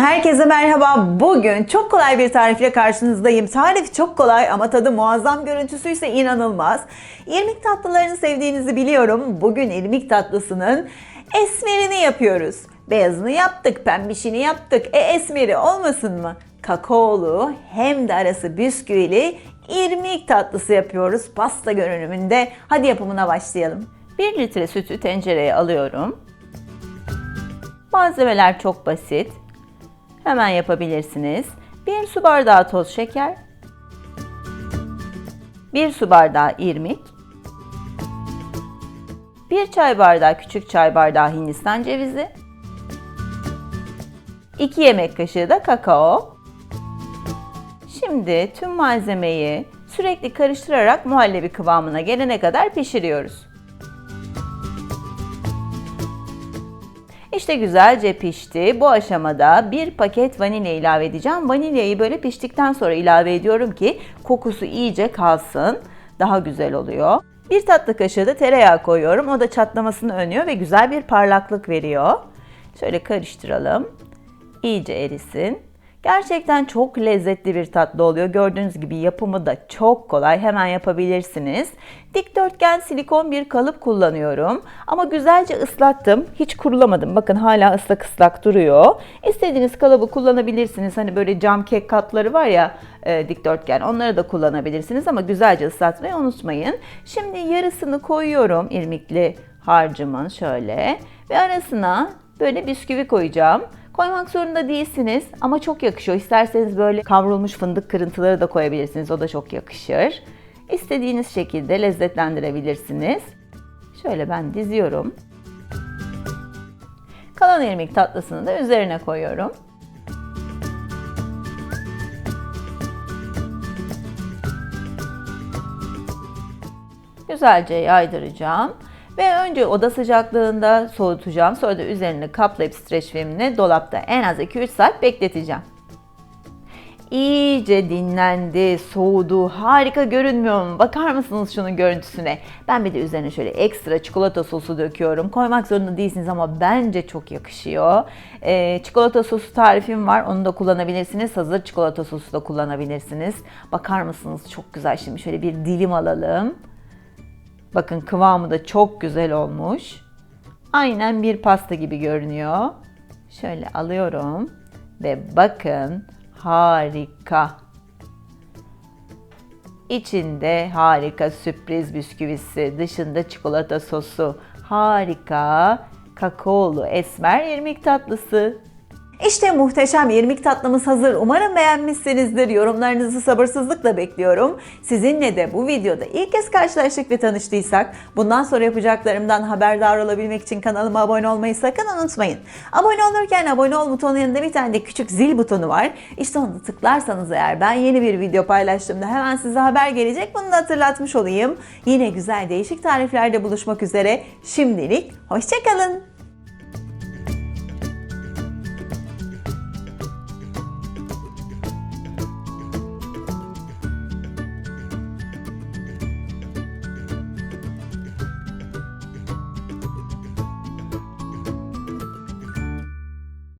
herkese merhaba. Bugün çok kolay bir tarifle karşınızdayım. Tarif çok kolay ama tadı muazzam görüntüsü ise inanılmaz. İrmik tatlılarını sevdiğinizi biliyorum. Bugün irmik tatlısının esmerini yapıyoruz. Beyazını yaptık, pembişini yaptık. E esmeri olmasın mı? Kakaolu hem de arası bisküvili irmik tatlısı yapıyoruz. Pasta görünümünde. Hadi yapımına başlayalım. 1 litre sütü tencereye alıyorum. Malzemeler çok basit. Hemen yapabilirsiniz. 1 su bardağı toz şeker. 1 su bardağı irmik. 1 çay bardağı küçük çay bardağı hindistan cevizi. 2 yemek kaşığı da kakao. Şimdi tüm malzemeyi sürekli karıştırarak muhallebi kıvamına gelene kadar pişiriyoruz. İşte güzelce pişti. Bu aşamada bir paket vanilya ilave edeceğim. Vanilyayı böyle piştikten sonra ilave ediyorum ki kokusu iyice kalsın. Daha güzel oluyor. Bir tatlı kaşığı da tereyağı koyuyorum. O da çatlamasını önlüyor ve güzel bir parlaklık veriyor. Şöyle karıştıralım. İyice erisin. Gerçekten çok lezzetli bir tatlı oluyor. Gördüğünüz gibi yapımı da çok kolay. Hemen yapabilirsiniz. Dikdörtgen silikon bir kalıp kullanıyorum. Ama güzelce ıslattım. Hiç kurulamadım. Bakın hala ıslak ıslak duruyor. İstediğiniz kalıbı kullanabilirsiniz. Hani böyle cam kek katları var ya e, dikdörtgen. Onları da kullanabilirsiniz ama güzelce ıslatmayı unutmayın. Şimdi yarısını koyuyorum irmikli harcımın şöyle. Ve arasına böyle bisküvi koyacağım. Koymak zorunda değilsiniz ama çok yakışıyor. İsterseniz böyle kavrulmuş fındık kırıntıları da koyabilirsiniz. O da çok yakışır. İstediğiniz şekilde lezzetlendirebilirsiniz. Şöyle ben diziyorum. Kalan irmik tatlısını da üzerine koyuyorum. Güzelce yaydıracağım. Ve önce oda sıcaklığında soğutacağım. Sonra da üzerini kaplayıp streç filmle dolapta en az 2-3 saat bekleteceğim. İyice dinlendi, soğudu. Harika görünmüyor mu? Bakar mısınız şunun görüntüsüne? Ben bir de üzerine şöyle ekstra çikolata sosu döküyorum. Koymak zorunda değilsiniz ama bence çok yakışıyor. Ee, çikolata sosu tarifim var. Onu da kullanabilirsiniz. Hazır çikolata sosu da kullanabilirsiniz. Bakar mısınız? Çok güzel. Şimdi şöyle bir dilim alalım. Bakın kıvamı da çok güzel olmuş. Aynen bir pasta gibi görünüyor. Şöyle alıyorum ve bakın harika. İçinde harika sürpriz bisküvisi, dışında çikolata sosu, harika kakaolu esmer irmik tatlısı. İşte muhteşem irmik tatlımız hazır. Umarım beğenmişsinizdir. Yorumlarınızı sabırsızlıkla bekliyorum. Sizinle de bu videoda ilk kez karşılaştık ve tanıştıysak bundan sonra yapacaklarımdan haberdar olabilmek için kanalıma abone olmayı sakın unutmayın. Abone olurken abone ol butonun yanında bir tane de küçük zil butonu var. İşte onu tıklarsanız eğer ben yeni bir video paylaştığımda hemen size haber gelecek. Bunu da hatırlatmış olayım. Yine güzel değişik tariflerde buluşmak üzere. Şimdilik hoşçakalın.